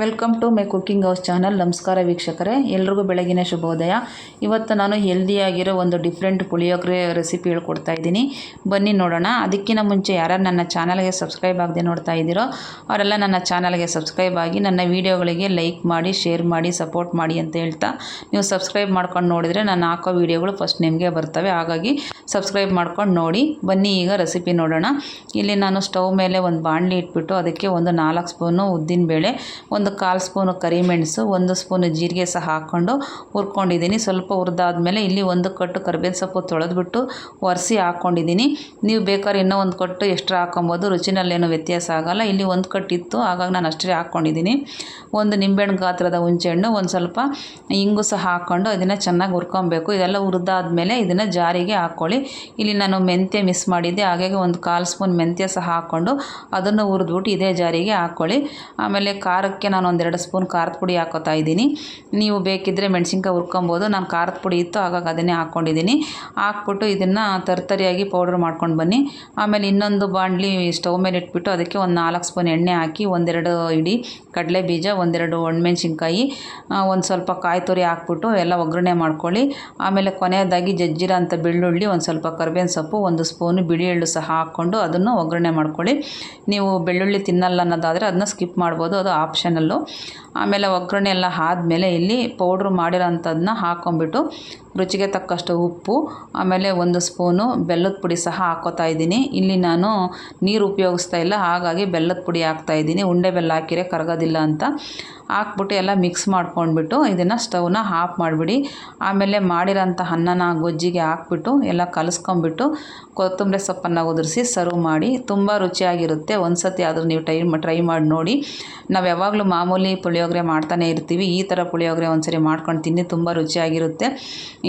Welcome to my cooking house channel. ನಮಸ್ಕಾರ ವೀಕ್ಷಕರೇ, ಎಲ್ರಿಗೂ ಬೆಳಗಿನ ಶುಭೋದಯ. ಇವತ್ತು ನಾನು ಹೆಲ್ದಿಯಾಗಿರೋ ಒಂದು ಡಿಫ್ರೆಂಟ್ ಪುಳಿಯೋಗರೆ ರೆಸಿಪಿ ಹೇಳ್ಕೊಡ್ತಾ ಇದ್ದೀನಿ. ಬನ್ನಿ ನೋಡೋಣ. ಅದಕ್ಕಿಂತ ಮುಂಚೆ ಯಾರು ನನ್ನ ಚಾನಲ್ಗೆ ಸಬ್ಸ್ಕ್ರೈಬ್ ಆಗದೆ ನೋಡ್ತಾ ಇದ್ದೀರೋ, ಅವರೆಲ್ಲ ನನ್ನ ಚಾನಲ್ಗೆ ಸಬ್ಸ್ಕ್ರೈಬ್ ಆಗಿ ನನ್ನ ವೀಡಿಯೋಗಳಿಗೆ ಲೈಕ್ ಮಾಡಿ ಶೇರ್ ಮಾಡಿ ಸಪೋರ್ಟ್ ಮಾಡಿ ಅಂತ ಹೇಳ್ತಾ ನೀವು ಸಬ್ಸ್ಕ್ರೈಬ್ ಮಾಡ್ಕೊಂಡು ನೋಡಿದರೆ ನಾನು ಹಾಕೋ ವೀಡಿಯೋಗಳು ಫಸ್ಟ್ ನಿಮಗೆ ಬರ್ತವೆ. ಹಾಗಾಗಿ ಸಬ್ಸ್ಕ್ರೈಬ್ ಮಾಡ್ಕೊಂಡು ನೋಡಿ. ಬನ್ನಿ ಈಗ ರೆಸಿಪಿ ನೋಡೋಣ. ಇಲ್ಲಿ ನಾನು ಸ್ಟವ್ ಮೇಲೆ ಒಂದು ಬಾಣಲಿ ಇಟ್ಬಿಟ್ಟು ಅದಕ್ಕೆ ಒಂದು ನಾಲ್ಕು ಸ್ಪೂನು ಉದ್ದಿನಬೇಳೆ ಒಂದು ಕಾಲು ಸ್ಪೂನು ಕರಿಮೆಣಸು ಒಂದು ಸ್ಪೂನು ಜೀರಿಗೆ ಸಹ ಹಾಕ್ಕೊಂಡು ಹುರ್ಕೊಂಡಿದ್ದೀನಿ. ಸ್ವಲ್ಪ ಹುರಿದಾದ್ಮೇಲೆ ಇಲ್ಲಿ ಒಂದು ಕಟ್ಟು ಕರಿಬೇವಿನ ಸೊಪ್ಪು ತೊಳೆದ್ಬಿಟ್ಟು ಒರೆಸಿ ಹಾಕ್ಕೊಂಡಿದ್ದೀನಿ. ನೀವು ಬೇಕಾದ್ರೆ ಇನ್ನೂ ಒಂದು ಕಟ್ಟು ಎಕ್ಸ್ಟ್ರಾ ಹಾಕ್ಕೊಬೋದು, ರುಚಿನಲ್ಲೇನು ವ್ಯತ್ಯಾಸ ಆಗೋಲ್ಲ. ಇಲ್ಲಿ ಒಂದು ಕಟ್ಟಿತ್ತು ಹಾಗಾಗಿ ನಾನು ಅಷ್ಟೇ ಹಾಕ್ಕೊಂಡಿದ್ದೀನಿ. ಒಂದು ನಿಂಬೆಹಣ್ಣು ಗಾತ್ರದ ಹುಣಸೆಹಣ್ಣು ಒಂದು ಸ್ವಲ್ಪ ಇಂಗು ಸಹ ಹಾಕ್ಕೊಂಡು ಇದನ್ನು ಚೆನ್ನಾಗಿ ಹುರ್ಕೊಬೇಕು. ಇದೆಲ್ಲ ಹುರಿದಾದ್ಮೇಲೆ ಇದನ್ನು ಜಾರಿಗೆ ಹಾಕ್ಕೊಳ್ಳಿ. ಇಲ್ಲಿ ನಾನು ಮೆಂತ್ಯ ಮಿಸ್ ಮಾಡಿದ್ದೆ, ಹಾಗಾಗಿ ಒಂದು ಕಾಲು ಸ್ಪೂನ್ ಮೆಂತ್ಯ ಸಹ ಹಾಕ್ಕೊಂಡು ಅದನ್ನು ಹುರಿದ್ಬಿಟ್ಟು ಇದೇ ಜಾರಿಗೆ ಹಾಕ್ಕೊಳ್ಳಿ. ಆಮೇಲೆ ಖಾರಕ್ಕೆ ನಾನು ಒಂದೆರಡು ಸ್ಪೂನ್ ಖಾರದ ಪುಡಿ ಹಾಕೋತಾ ಇದ್ದೀನಿ. ನೀವು ಬೇಕಿದ್ದರೆ ಮೆಣಸಿನ್ಕಾಯಿ ಹುರ್ಕೊಬೋದು. ನಾನು ಖಾರದ ಪುಡಿ ಇತ್ತು ಹಾಗಾಗಿ ಅದನ್ನೇ ಹಾಕ್ಕೊಂಡಿದ್ದೀನಿ ಹಾಕ್ಬಿಟ್ಟು ಇದನ್ನು ತರ್ತರಿಯಾಗಿ ಪೌಡ್ರ್ ಮಾಡ್ಕೊಂಡು ಬನ್ನಿ. ಆಮೇಲೆ ಇನ್ನೊಂದು ಬಾಂಡ್ಲಿ ಸ್ಟವ್ ಮೇಲೆ ಇಟ್ಬಿಟ್ಟು ಅದಕ್ಕೆ ಒಂದು ನಾಲ್ಕು ಸ್ಪೂನ್ ಎಣ್ಣೆ ಹಾಕಿ, ಒಂದೆರಡು ಇಡಿ ಕಡಲೆ ಬೀಜ, ಒಂದೆರಡು ಒಣಮೆಣ್ಸಿನ್ಕಾಯಿ ಒಂದು ಸ್ವಲ್ಪ ಕಾಯಿ ತುರಿ ಹಾಕ್ಬಿಟ್ಟು ಎಲ್ಲ ಒಗ್ಗರಣೆ ಮಾಡ್ಕೊಳ್ಳಿ. ಆಮೇಲೆ ಕೊನೆಯದಾಗಿ ಜಜ್ಜಿರ ಅಂತ ಬೆಳ್ಳುಳ್ಳಿ, ಒಂದು ಸ್ವಲ್ಪ ಕರ್ಬೇವಿನ ಸೊಪ್ಪು, ಒಂದು ಸ್ಪೂನು ಬಿಳಿ ಎಳ್ಳು ಸಹ ಹಾಕ್ಕೊಂಡು ಅದನ್ನು ಒಗ್ಗರಣೆ ಮಾಡ್ಕೊಳ್ಳಿ. ನೀವು ಬೆಳ್ಳುಳ್ಳಿ ತಿನ್ನಲ್ಲ ಅನ್ನೋದಾದರೆ ಅದನ್ನ ಸ್ಕಿಪ್ ಮಾಡ್ಬೋದು. ಅದು ಆಪ್ಷನಲ್ಲು ಆಮೇಲೆ ಒಗ್ಗರಣೆ ಎಲ್ಲ ಆದಮೇಲೆ ಇಲ್ಲಿ ಪೌಡ್ರು ಮಾಡಿರೋಂಥದ್ದನ್ನ ಹಾಕ್ಕೊಂಬಿಟ್ಟು ರುಚಿಗೆ ತಕ್ಕಷ್ಟು ಉಪ್ಪು, ಆಮೇಲೆ ಒಂದು ಸ್ಪೂನು ಬೆಲ್ಲದ ಪುಡಿ ಸಹ ಹಾಕೋತಾ ಇದ್ದೀನಿ. ಇಲ್ಲಿ ನಾನು ನೀರು ಉಪಯೋಗಿಸ್ತಾ ಇಲ್ಲ, ಹಾಗಾಗಿ ಬೆಲ್ಲದ ಪುಡಿ ಹಾಕ್ತಾ ಇದ್ದೀನಿ. ಉಂಡೆ ಬೆಲ್ಲ ಹಾಕಿರೆ ಕರಗೋದಿಲ್ಲ ಅಂತ. ಹಾಕ್ಬಿಟ್ಟು ಎಲ್ಲ ಮಿಕ್ಸ್ ಮಾಡ್ಕೊಂಡ್ಬಿಟ್ಟು ಇದನ್ನು ಸ್ಟವ್ನ ಆಫ್ ಮಾಡಿಬಿಡಿ. ಆಮೇಲೆ ಮಾಡಿರೋಂಥ ಅನ್ನನ ಗೊಜ್ಜಿಗೆ ಹಾಕ್ಬಿಟ್ಟು ಎಲ್ಲ ಕಲಸ್ಕೊಂಬಿಟ್ಟು ಕೊತ್ತಂಬರಿ ಸೊಪ್ಪನ್ನು ಉದುರಿಸಿ ಸರ್ವ್ ಮಾಡಿ. ತುಂಬ ರುಚಿಯಾಗಿರುತ್ತೆ. ಒಂದು ಸತಿ ಆದರೂ ನೀವು ಟೈ ಟ್ರೈ ಮಾಡಿ ನೋಡಿ. ನಾವು ಯಾವಾಗಲೂ ಮಾಮೂಲಿ ಪುಳಿಯೋಗರೆ ಮಾಡ್ತಾನೆ ಇರ್ತೀವಿ. ಈ ಥರ ಪುಳಿಯೋಗರೆ ಒಂದ್ಸರಿ ಮಾಡ್ಕೊಂಡು ತಿನ್ನಿ, ತುಂಬ ರುಚಿಯಾಗಿರುತ್ತೆ.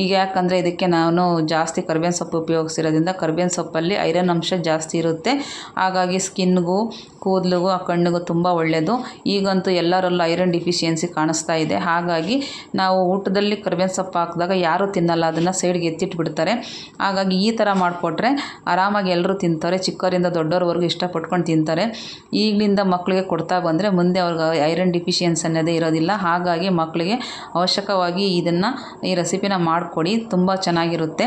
ಈಗ ಯಾಕಂದರೆ ಇದಕ್ಕೆ ನಾನು ಜಾಸ್ತಿ ಕರ್ಬೇವಿನ ಸೊಪ್ಪು ಉಪಯೋಗಿಸಿರೋದ್ರಿಂದ ಕರ್ಬೇವಿನ ಸೊಪ್ಪಲ್ಲಿ ಐರನ್ ಅಂಶ ಜಾಸ್ತಿ ಇರುತ್ತೆ. ಹಾಗಾಗಿ ಸ್ಕಿನ್ಗೂ ಕೂದಲಿಗೂ, ಆ ಕಣ್ಣಿಗೂ ತುಂಬ ಒಳ್ಳೆಯದು ಈಗಂತೂ ಎಲ್ಲರಲ್ಲೂ ಐರನ್ ಡಿಫಿಷಿಯನ್ಸಿ ಕಾಣಿಸ್ತಾ ಇದೆ. ಹಾಗಾಗಿ ನಾವು ಊಟದಲ್ಲಿ ಕರ್ಬೇವಿನ ಸೊಪ್ಪು ಹಾಕಿದಾಗ ಯಾರೂ ತಿನ್ನಲ್ಲ, ಅದನ್ನು ಸೈಡ್ಗೆ ಎತ್ತಿಟ್ಬಿಡ್ತಾರೆ. ಹಾಗಾಗಿ ಈ ಥರ ಮಾಡಿಕೊಟ್ರೆ ಆರಾಮಾಗಿ ಎಲ್ಲರೂ ತಿಂತಾರೆ, ಚಿಕ್ಕವರಿಂದ ದೊಡ್ಡವ್ರವರೆಗೂ ಇಷ್ಟಪಟ್ಕೊಂಡು ತಿಂತಾರೆ. ಈಗಲಿಂದ ಮಕ್ಕಳಿಗೆ ಕೊಡ್ತಾ ಬಂದರೆ ಮುಂದೆ ಅವ್ರಿಗೆ ಐರನ್ ಡಿಫಿಷಿಯನ್ಸಿ ಅನ್ನೋದೇ ಇರೋದಿಲ್ಲ. ಹಾಗಾಗಿ ಮಕ್ಕಳಿಗೆ ಅವಶ್ಯಕವಾಗಿ ಇದನ್ನು ಈ ರೆಸಿಪಿನ ಮಾಡಿಕೊಡಿ, ತುಂಬ ಚೆನ್ನಾಗಿರುತ್ತೆ.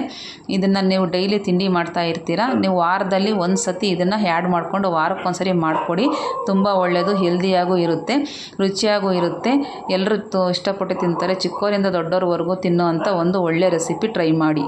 ಇದನ್ನು ನೀವು ಡೈಲಿ ತಿಂಡಿ ಮಾಡ್ತಾ ಇರ್ತೀರ? ನೀವು ವಾರದಲ್ಲಿ ಒಂದು ಸತಿ ಇದನ್ನು ಆ್ಯಡ್ ಮಾಡಿಕೊಂಡು ವಾರಕ್ಕೊಂದ್ಸರಿ ಮಾಡಿಕೊಡಿ. ತುಂಬ ಒಳ್ಳೆಯದು ಹೆಲ್ದಿಯಾಗೂ ಇರುತ್ತೆ, ರುಚಿಯಾಗೂ ಇರುತ್ತೆ. ಎಲ್ಲರೂ ತು ಇಷ್ಟಪಟ್ಟು ತಿಂತಾರೆ. ಚಿಕ್ಕವರಿಂದ ದೊಡ್ಡವ್ರವರೆಗೂ ತಿನ್ನೋ ಅಂಥ ಒಂದು ಒಳ್ಳೆಯ ರೆಸಿಪಿ ಟ್ರೈ ಮಾಡಿ.